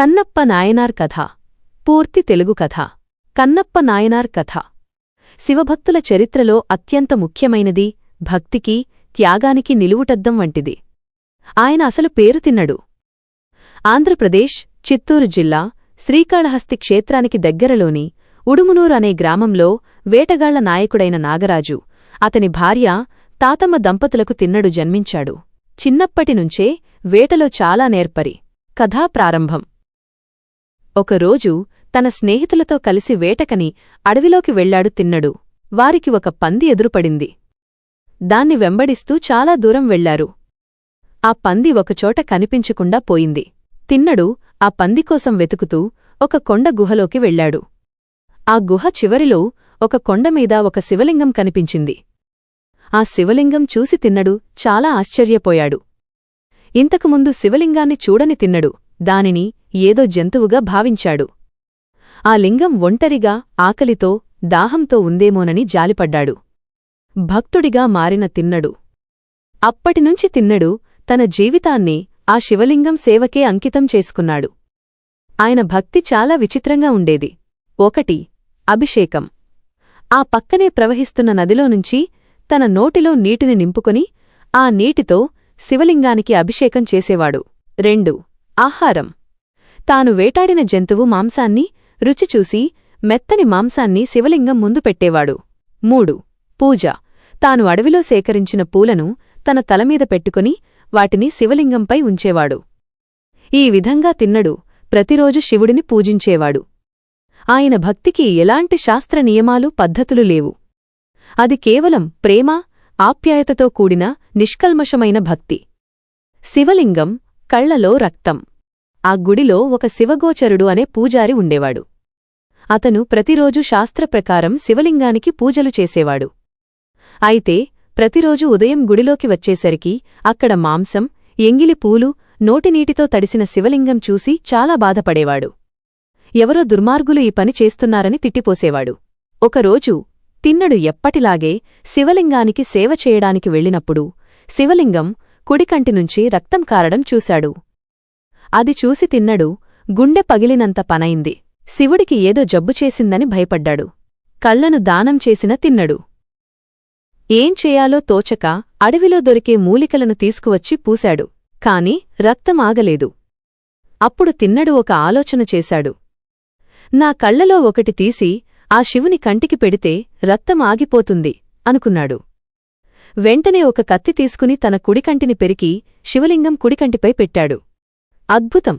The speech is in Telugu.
కన్నప్ప నాయనార్ కథ. పూర్తి తెలుగు కథ. కన్నప్ప నాయనార్ కథ. శివభక్తుల చరిత్రలో అత్యంత ముఖ్యమైనది భక్తికి త్యాగానికి నిలువుటద్దం వంటిది. ఆయన అసలు పేరు తిన్నడు. ఆంధ్రప్రదేశ్ చిత్తూరు జిల్లా శ్రీకాళహస్తి క్షేత్రానికి దగ్గరలోని ఉడుమునూరు అనే గ్రామంలో వేటగాళ్ళ నాయకుడైన నాగరాజు అతని భార్య తాతమ్మ దంపతులకు తిన్నడు జన్మించాడు. చిన్నప్పటినుంచే వేటలో చాలా నేర్పరి. కథా ప్రారంభం. ఒకరోజు తన స్నేహితులతో కలిసి వేటకని అడవిలోకి వెళ్ళాడు తిన్నడు. వారికి ఒక పంది ఎదురుపడింది. దాన్ని వెంబడిస్తూ చాలా దూరం వెళ్ళారు ఆ పంది ఒకచోట కనిపించకుండా పోయింది. తిన్నడు ఆ పంది కోసం వెతుకుతూ ఒక కొండ గుహలోకి వెళ్ళాడు ఆ గుహ చివరిలో ఒక కొండమీద ఒక శివలింగం కనిపించింది. ఆ శివలింగం చూసి తిన్నడు చాలా ఆశ్చర్యపోయాడు. ఇంతకుముందు శివలింగాన్ని చూడని తిన్నడు. దానిని ఏదో జంతువుగా భావించాడు. ఆ లింగం ఒంటరిగా ఆకలితో దాహంతో ఉందేమోనని జాలిపడ్డాడు. భక్తుడిగా మారిన తిన్నడు. అప్పటినుంచి తిన్నడు తన జీవితాన్ని ఆ శివలింగం సేవకే అంకితం చేసుకున్నాడు. ఆయన భక్తి చాలా విచిత్రంగా ఉండేది. ఒకటి అభిషేకం. ఆ పక్కనే ప్రవహిస్తున్న నదిలో నుంచి తన నోటిలో నీటిని నింపుకొని ఆ నీటితో శివలింగానికి అభిషేకం చేసేవాడు. రెండు ఆహారం. తాను వేటాడిన జంతువు మాంసాన్ని రుచిచూసి మెత్తని మాంసాన్ని శివలింగం ముందు పెట్టేవాడు. మూడు. పూజ. తాను అడవిలో సేకరించిన పూలను తన తలమీద పెట్టుకుని వాటిని శివలింగంపై ఉంచేవాడు. ఈ విధంగా తిన్నడు ప్రతిరోజు శివుడిని పూజించేవాడు. ఆయన భక్తికి ఎలాంటి శాస్త్ర నియమాలు పద్ధతులు లేవు. అది కేవలం ప్రేమ ఆప్యాయతతో కూడిన నిష్కల్మషమైన భక్తి. శివలింగం కళ్ళలో రక్తం. ఆ గుడిలో ఒక శివగోచరుడు అనే పూజారి ఉండేవాడు. అతను ప్రతిరోజు శాస్త్రప్రకారం శివలింగానికి పూజలు చేసేవాడు. అయితే ప్రతిరోజు ఉదయం గుడిలోకి వచ్చేసరికి అక్కడ మాంసం ఎంగిలి పూలు నోటినీటితో తడిసిన శివలింగం చూసి చాలా బాధపడేవాడు. ఎవరో దుర్మార్గులు ఈ పని చేస్తున్నారని తిట్టిపోసేవాడు. ఒకరోజు తిన్నడు ఎప్పటిలాగే శివలింగానికి సేవ చేయడానికి వెళ్ళినప్పుడు శివలింగం కుడికంటినుంచి రక్తం కారడం చూశాడు. అది చూసి తిన్నడు గుండె పగిలినంత పనైంది. శివుడికి ఏదో జబ్బు చేసిందని భయపడ్డాడు. కళ్ళను దానం చేసిన తిన్నడు. ఏం చేయాలో తోచక అడవిలో దొరికే మూలికలను తీసుకువచ్చి పూశాడు కాని రక్తం ఆగలేదు. అప్పుడు తిన్నడు ఒక ఆలోచన చేశాడు. నా కళ్ళలో ఒకటి తీసి ఆ శివుని కంటికి పెడితే రక్తం ఆగిపోతుంది అనుకున్నాడు. వెంటనే ఒక కత్తి తీసుకుని తన కుడికంటిని పెరికి శివలింగం కుడికంటిపై పెట్టాడు. అద్భుతం.